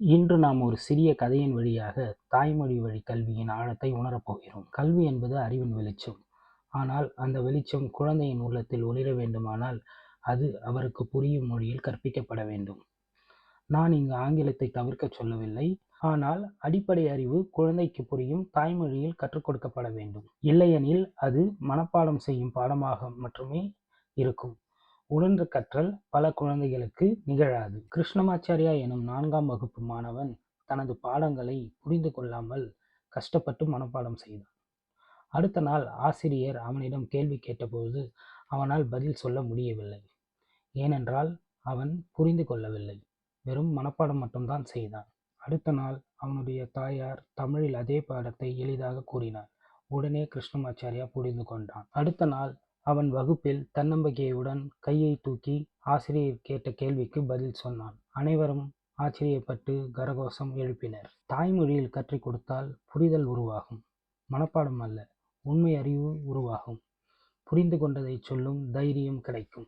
இன்று நாம் ஒரு சிறிய கதையின் வழியாக தாய்மொழி வழி கல்வியின் ஆழத்தை உணரப் போகிறோம். கல்வி என்பது அறிவின் வெளிச்சம். ஆனால் அந்த வெளிச்சம் குழந்தையின் உள்ளத்தில் ஒளிர வேண்டுமானால் அது அவருக்கு புரியும் மொழியில் கற்பிக்கப்பட வேண்டும். நான் இங்கு ஆங்கிலத்தை தவிர்க்கச் சொல்லவில்லை. ஆனால் அடிப்படை அறிவு குழந்தைக்கு புரியும் தாய்மொழியில் கற்றுக் கொடுக்கப்பட வேண்டும். இல்லையெனில் அது மனப்பாடம் செய்யும் பாடமாக மட்டுமே இருக்கும். உணர்ந்து கற்றல் பல குழந்தைகளுக்கு நிகழாது. கிருஷ்ணமாச்சாரியா எனும் நான்காம் வகுப்பு மாணவன் தனது பாடங்களை புரிந்து கொள்ளாமல் கஷ்டப்பட்டு மனப்பாடம் செய்தான். அடுத்த நாள் ஆசிரியர் அவனிடம் கேள்வி கேட்டபோது அவனால் பதில் சொல்ல முடியவில்லை. ஏனென்றால் அவன் புரிந்து கொள்ளவில்லை. வெறும் மனப்பாடம் மட்டும்தான் செய்தான். அடுத்த நாள் அவனுடைய தாயார் தமிழில் அதே பாடத்தை எளிதாக கூறினார். உடனே கிருஷ்ணமாச்சாரியா புரிந்து கொண்டான். அடுத்த நாள் அவன் வகுப்பில் தன்னம்பிக்கையுடன் கையைத் தூக்கி ஆசிரியர் கேட்ட கேள்விக்கு பதில் சொன்னான். அனைவரும் ஆச்சரியப்பட்டு கரகோஷம் எழுப்பினர். தாய்மொழியில் கற்றுக் கொடுத்தால் புரிதல் உருவாகும். மனப்பாடம் அல்ல, உண்மை அறிவு உருவாகும். புரிந்து கொண்டதைச் சொல்லும் தைரியம் கிடைக்கும்.